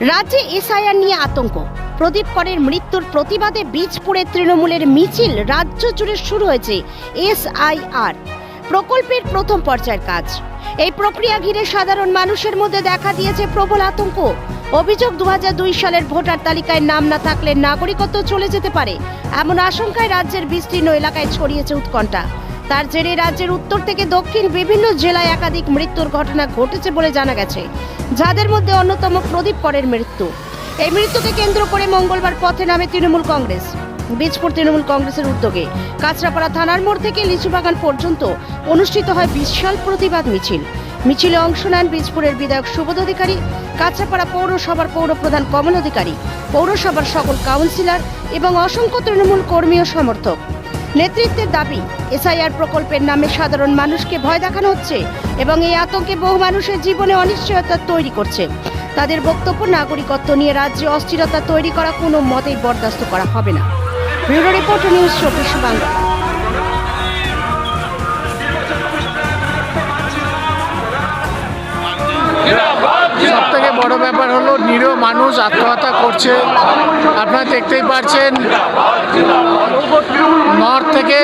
রাজ্যে এসআইআর নিয়ে আতঙ্ক। প্রদীপ করের মৃত্যুর প্রতিবাদে বীজপুরে তৃণমূলের মিছিল, রাজ্য জুড়ে শুরু হয়েছে এসআইআর। প্রকল্পের প্রথম পর্যায়ের কাজ। এই প্রক্রিয়া ঘিরে সাধারণ মানুষের মধ্যে দেখা দিয়েছে প্রবল আতঙ্ক। অভিযোগ দু হাজার দুই সালের ভোটার তালিকায় নাম না থাকলে নাগরিকত্ব চলে যেতে পারে। এমন আশঙ্কায় রাজ্যের বিস্তীর্ণ এলাকায় ছড়িয়েছে উৎকণ্ঠা। তার জেরে রাজ্যের উত্তর থেকে দক্ষিণ বিভিন্ন জেলায় একাধিক মৃত্যুর ঘটনা ঘটেছে বলে জানা গেছে, যাদের মধ্যে অন্যতম প্রদীপ করের মৃত্যু। এই মৃত্যুকে কেন্দ্র করে মঙ্গলবার পথে নামে তৃণমূল কংগ্রেস। বীজপুর তৃণমূল কংগ্রেসের উদ্যোগে কাঁচরাপাড়া থানার মোড় থেকে লিচুবাগান পর্যন্ত অনুষ্ঠিত হয় বিশাল প্রতিবাদ মিছিল। মিছিলে অংশ নেন বীজপুরের বিধায়ক সুবোধ অধিকারী, কাঁচরাপাড়া পৌরসভার পৌরপ্রধান কমল অধিকারী, পৌরসভার সকল কাউন্সিলর এবং অসংখ্য তৃণমূল কর্মী ও সমর্থক। নেতৃত্বের দাবি, এসআইআর প্রকল্পের নামে সাধারণ মানুষকে ভয় দেখানো হচ্ছে এবং এই আতঙ্কে বহু মানুষের জীবনে অনিশ্চয়তা তৈরি করছে। তাদের বক্তব্য, নাগরিকত্ব নিয়ে রাজ্যে অস্থিরতা তৈরি করা কোনো মতেই বরদাস্ত করা হবে না। ব্যুরো রিপোর্ট, নিউজ চব্বিশ বাংলা। মানুষ আত্মহত্যা করছে। আপনারা দেখতেই পাচ্ছেন নর্থ থেকে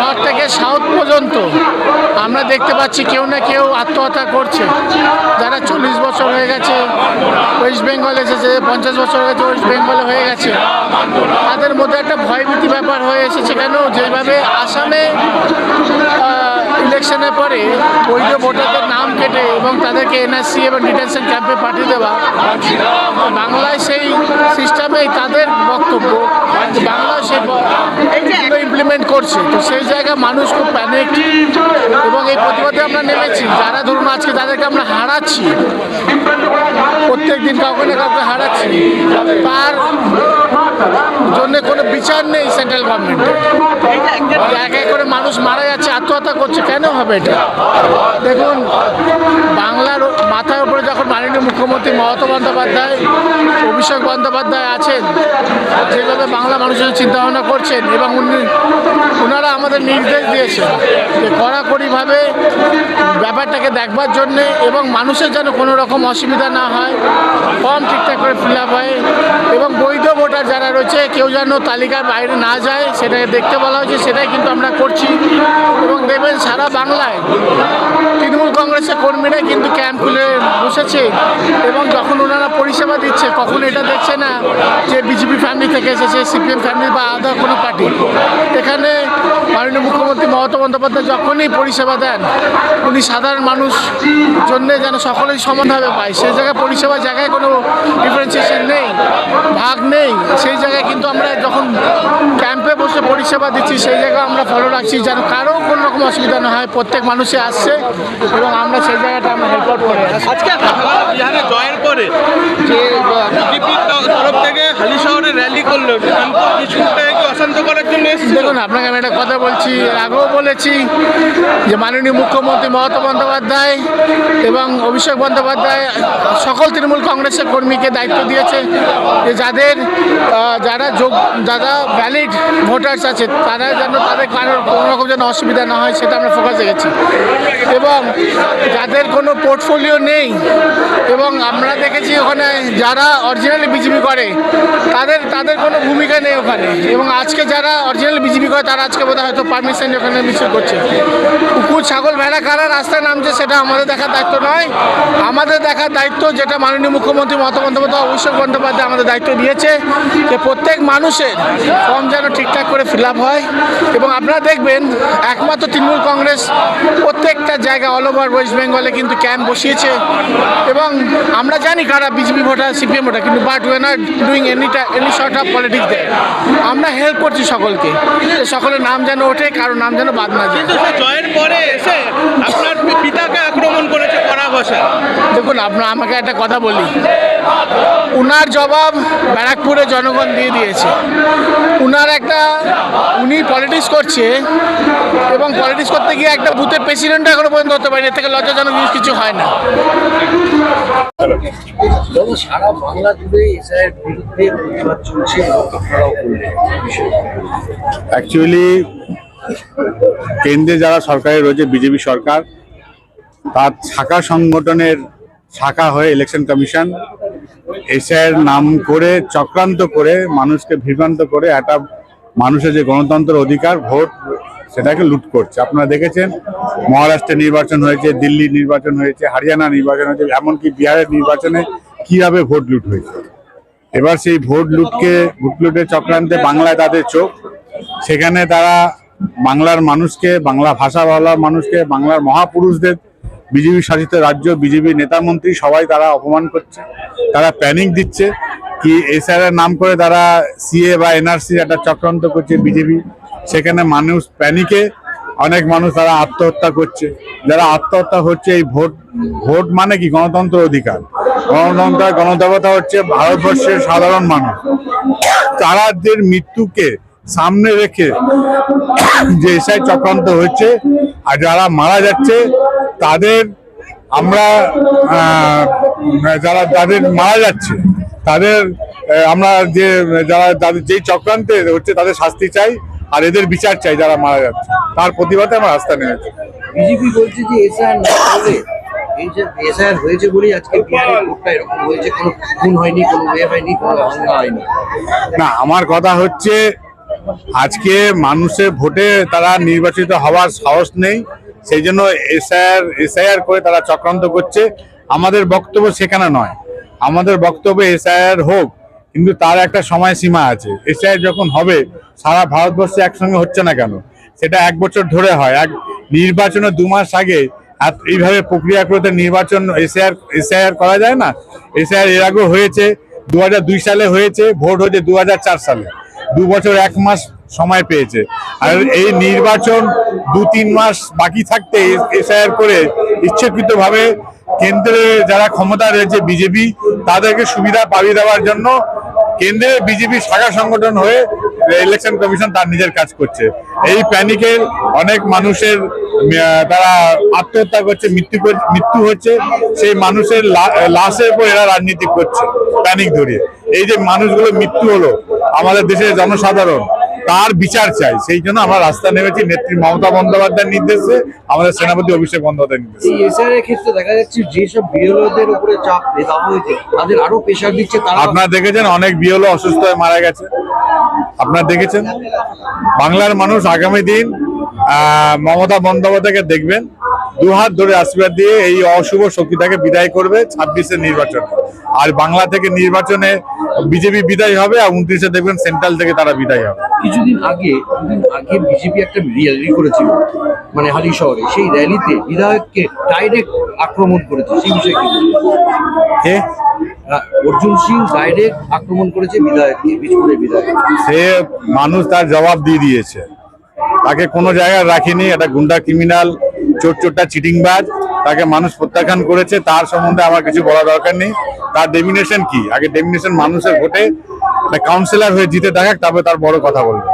নর্থ থেকে সাউথ পর্যন্ত আমরা দেখতে পাচ্ছি কেউ না কেউ আত্মহত্যা করছে। যারা চল্লিশ বছর হয়ে গেছে ওয়েস্ট বেঙ্গল এসেছে, পঞ্চাশ বছর হয়ে গেছে ওয়েস্ট বেঙ্গল হয়ে গেছে। তাদের মধ্যে একটা ভয়ভীতি ব্যাপার হয়ে এসেছে কেন? যেভাবে আসামে পরে বৈধ ভোটারদের নাম কেটে এবং তাদেরকে এনআরসি এবং ডিটেনশন ক্যাম্পে পাঠিয়ে দেওয়া। বাংলায় সেই সিস্টেমেই তাদের বক্তব্য বাংলা সেই ইমপ্লিমেন্ট করছে। তো সেই জায়গায় মানুষ খুব প্যানিক এবং এই প্রতিবাদে আমরা নেমেছি। যারা ধরুন আজকে তাদেরকে আমরা হারাচ্ছি প্রত্যেক দিন কাউকে না কাউকে হারাচ্ছি, তার জন্য কোনো বিচার নেই সেন্ট্রাল গভর্নমেন্টের এক এক করে মানুষ মারা যাচ্ছে, আত্মহত্যা করছে, কেন হবে এটা? দেখুন, বাংলার মাথার উপরে যখন মাননীয় মুখ্যমন্ত্রী মমতা বন্দ্যোপাধ্যায়, অভিষেক বন্দ্যোপাধ্যায় আছেন, যেভাবে বাংলা মানুষের চিন্তা ভাবনা করছেন এবং উনি ওনারা আমাদের নির্দেশ দিয়েছেন যে কড়াকড়িভাবে ব্যাপারটাকে দেখবার জন্যে এবং মানুষের যেন কোনো রকম অসুবিধা না হয়, ফর্ম ঠিকঠাক করে ফিল আপ হয় এবং বৈধ ভোটার যারা রয়েছে, কেউ যেন তালিকার বাইরে না যায়, সেটাকে দেখতে বলা হয়েছে, সেটাই কিন্তু আমরা করছি। এবং দেখবেন সারা বাংলায় তৃণমূল কংগ্রেসের কর্মীরা কিন্তু ক্যাম্প খুলে বসেছে। এবং যখন ওনারা পরিষেবা দিচ্ছে, কখন এটা দেখছে না যে বিজেপি ফ্যামিলি থেকে এসেছে, সিপিএম ফ্যামিলি বা আদার কোনো পার্টি এখানে মাননীয় মুখ্যমন্ত্রী মমতা বন্দ্যোপাধ্যায় যখনই পরিষেবা দেন উনি সাধারণ মানুষ জন্য যেন সকলেই সমানভাবে পায়। সেই জায়গায় পরিষেবা জায়গায় কোনো ডিফারেন্সিয়েশন নেই ভাগ নেই। সেই জায়গায় কিন্তু আমরা যখন ক্যাম্পে বসে পরিষেবা দিচ্ছি সেই জায়গায় আমরা ফলো রাখছি যেন কারও কোনো রকম অসুবিধা না হয় প্রত্যেক মানুষে আসছে এবং আমরা সেই জায়গাটা আমরা হেল্প আউট করে আজকে জয়ের পরে যে বিজেপির তরফ থেকে হালি শহরে র্যালি করল কিছুটাকে অশান্ত করার জন্য দেখুন আপনাকে আমি একটা কথা বলছি এর আগেও বলেছি যে মাননীয় মুখ্যমন্ত্রী মমতা বন্দ্যোপাধ্যায় এবং অভিষেক বন্দ্যোপাধ্যায়, সকল তৃণমূল কংগ্রেসের কর্মীকে দায়িত্ব দিয়েছে যে যাদের যারা যোগ, যারা ভ্যালিড ভোটার্স আছে, তারা যেন তাদের কারোর কোনো রকম যেন অসুবিধা না হয়, সেটা আমরা ফোকাস রেখেছি। এবং যাদের কোনো পোর্টফোলিও নেই, এবং আমরা দেখেছি ওখানে যারা অরিজিনালি বিজেপি করে, তাদের তাদের কোনো ভূমিকা নেই ওখানে। এবং আজকে যারা অরিজিনাল বিজেপি করে, তারা আজকে বোধহয় হয়তো পারমিশন ওখানে মিছিল করছে। কুকুর, ছাগল ভেড়া কারা রাস্তায় নামছে সেটা আমাদের দেখার দায়িত্ব নয়। আমাদের দেখার দায়িত্ব যেটা মাননীয় মুখ্যমন্ত্রী মমতা বন্দ্যোপাধ্যায়, অভিষেক বন্দ্যোপাধ্যায় আমাদের দায়িত্ব দিয়েছে, যে প্রত্যেক মানুষের ফর্ম যেন ঠিকঠাক করে ফিল হয়। এবং আপনারা দেখবেন, একমাত্র তৃণমূল কংগ্রেস প্রত্যেকটা জায়গা অল ওভার ওয়েস্ট বেঙ্গলে কিন্তু ক্যাম্প বসিয়েছে। এবং আমরা জানি কারা বিজেপি ভোটার, সিপিএম ভোটার, কিন্তু but we not doing any any sort of politics দেয় আমরা হেল্প করছি সকলকে। সকলের নাম যেন ওঠে কারও নাম যেন বাদ না যায়। কিন্তু সে জয়ের পরে এসে আপনার পিতাকে আক্রমণ করেছে করা ভাষায় দেখুন আপনার আমাকে একটা কথা বলি। উনার জবাব ব্যারাকপুরে জনগণ দিয়ে দিয়েছে। উনার একটা উনি পলিটিক্স করছে এবং পলিটিক্স করতে গিয়ে একটা বুথের প্রেসিডেন্ট এখনও পর্যন্ত হতে পারেনি। এর থেকে লজ্জাজনক জিনিস কিছু হয় না। সারা বাংলা জুড়ে এসআইয়ের বিরুদ্ধে প্রতিবাদ চলছে অ্যাকচুয়ালি কেন্দ্রে যারা সরকারে রয়েছে বিজেপি সরকার তার শাখা সংগঠনের শাখা হয়ে ইলেকশন কমিশন এসআইয়ের নাম করে, চক্রান্ত করে, মানুষকে বিভ্রান্ত করে একটা মানুষের যে গণতন্ত্র অধিকার, ভোট, সেটাকে লুট করছে। আপনারা দেখেছেন, মহারাষ্ট্রে নির্বাচন হয়েছে, দিল্লি নির্বাচন হয়েছে, হরিয়ানা নির্বাচন হয়েছে, এমনকি বিহারের নির্বাচনে কীভাবে ভোট লুট হয়েছে? এবার সেই ভোট লুটকে, ভোট লুটের চক্রান্তে বাংলায় তাদের চোখ। সেখানে তারা বাংলার মানুষকে, বাংলা ভাষা বলার মানুষকে, বাংলার মহাপুরুষদের বিজেপি শাসিত রাজ্য, বিজেপি নেতা মন্ত্রী সবাই তারা অপমান করছে। তারা প্যানিক দিচ্ছে কি এসআর নাম করে তারা সিএ বা এনআরসি একটা চক্রান্ত করছে বিজেপি। সেখানে মানুষ প্যানিকে অনেক মানুষ তারা আত্মহত্যা করছে। যারা আত্মহত্যা হচ্ছে এই ভোট ভোট মানে কি? গণতন্ত্র অধিকার। গণতন্ত্র গণদেবতা হচ্ছে ভারতবর্ষের সাধারণ মানুষ। তারাদের মৃত্যুকে সামনে রেখে যে এসআই চক্রান্ত হচ্ছে আর যারা মারা যাচ্ছে তাদের আমরা যারা তাদের মারা যাচ্ছে তাদের আমরা যে যারা তাদের যেই চক্রান্তে হচ্ছে তাদের শাস্তি চাই আর এদের বিচার চাই যারা মারা যাচ্ছে। তার প্রতিবাদে আমার আস্থা নেমেছি। বিজেপি বলছে যে এসআইআর না হলে এই যে এসআইআর হয়েছে বলেই আজকে বিহারের ভোটটা এরকম হয়েছে কোনো খুন হয়নি কোনো ইয়ে হয়নি কোনো হয়নি। না আমার কথা হচ্ছে আজকে মানুষের ভোটে তারা নির্বাচিত হওয়ার সাহস নেই। সেই জন্য এসআইআর এসআইআর করে তারা চক্রান্ত করছে। আমাদের বক্তব্য সেখানে নয়। আমাদের বক্তব্য এসআইআর হোক, কিন্তু তার একটা সময়সীমা আছে। এসআইআর যখন হবে, সারা ভারতবর্ষে একসঙ্গে হচ্ছে না কেন? সেটা এক বছর ধরে হয়। এক নির্বাচনের দু মাস আগে এইভাবে প্রক্রিয়াকৃত নির্বাচন এসআইআর এসআইআর করা যায় না? এসআইআর এর আগেও হয়েছে, দু হাজার দুই সালে হয়েছে, ভোট হয়েছে দু হাজার চার সালে। দু বছর, এক মাস সময় পেয়েছে। আর এই নির্বাচন দু তিন মাস বাকি থাকতে এসআইআর করে ইচ্ছাকৃতভাবে কেন্দ্রে যারা ক্ষমতা রয়েছে বিজেপি, তাদেরকে সুবিধা পাইয়ে দেওয়ার জন্য কেন্দ্রে বিজেপি শাখা সংগঠন হয়ে ইলেকশন কমিশন তার নিজের কাজ করছে। এই প্যানিকে অনেক মানুষের তারা আত্মহত্যা করছে, মৃত্যু মৃত্যু হচ্ছে। সেই মানুষের লাশের উপর এরা রাজনীতি করছে প্যানিক ধরিয়ে। এই যে মানুষগুলো মৃত্যু হলো, আমাদের দেশের জনসাধারণ তার বিচার চাই। সেই জন্য আমরা রাস্তা নেমেছি নেত্রী মমতা বন্দ্যোপাধ্যায়ের নির্দেশে আমাদের সেনাপতি অভিষেক বন্দ্যোপাধ্যায়ের নির্দেশে। এই এসআইআর এর ক্ষেত্রে দেখা যাচ্ছে যেসব বিএলওদের উপরে চাপ দেওয়া হয়েছে তাদের আরও প্রেশার দিচ্ছে তারা আপনারা দেখেছেন অনেক বিহলো অসুস্থ হয়ে মারা গেছে। আপনারা দেখেছেন? বাংলার মানুষ আগামী দিন মমতা বন্দ্যোপাধ্যায়কে দেখবেন দু হাত ধরে আশীর্বাদ দিয়ে এই অশুভ শক্তিটাকে বিদায় করবে ছাব্বিশের নির্বাচনে। আর বাংলা থেকে নির্বাচনে বিজেপি বিদায় হবে আর উনত্রিশে দেখবেন সেন্ট্রাল থেকে তারা বিদায় হবে। কিছুদিন আগে আগে বিজেপি একটা র্যালি করেছিল মানে হালি শহরে। সেই র্যালিতে বিধায়ককে ডাইরেক্ট আক্রমণ করেছে। সেই বিষয়ে কি কে? অর্জুন সিং ডাইরেক্ট আক্রমণ করেছে বিধায়ককে বীজপুরের বিধায়ক। সে মানুষ তার জবাব দিয়ে দিয়েছে। তাকে কোনো জায়গায় রাখিনি। একটা গুন্ডা ক্রিমিনাল চোর চোরটা চিটিংবাজ, তাকে মানুষ প্রত্যাখ্যান করেছে, তার সম্বন্ধে আমার কিছু বলা দরকার নেই। তার ডেমিনেশন কি? আগে ডেমিনেশন মানুষের ভোটে কাউন্সিলর হয়ে জিতে দেখাক তারপরে তার বড় কথা বলবে.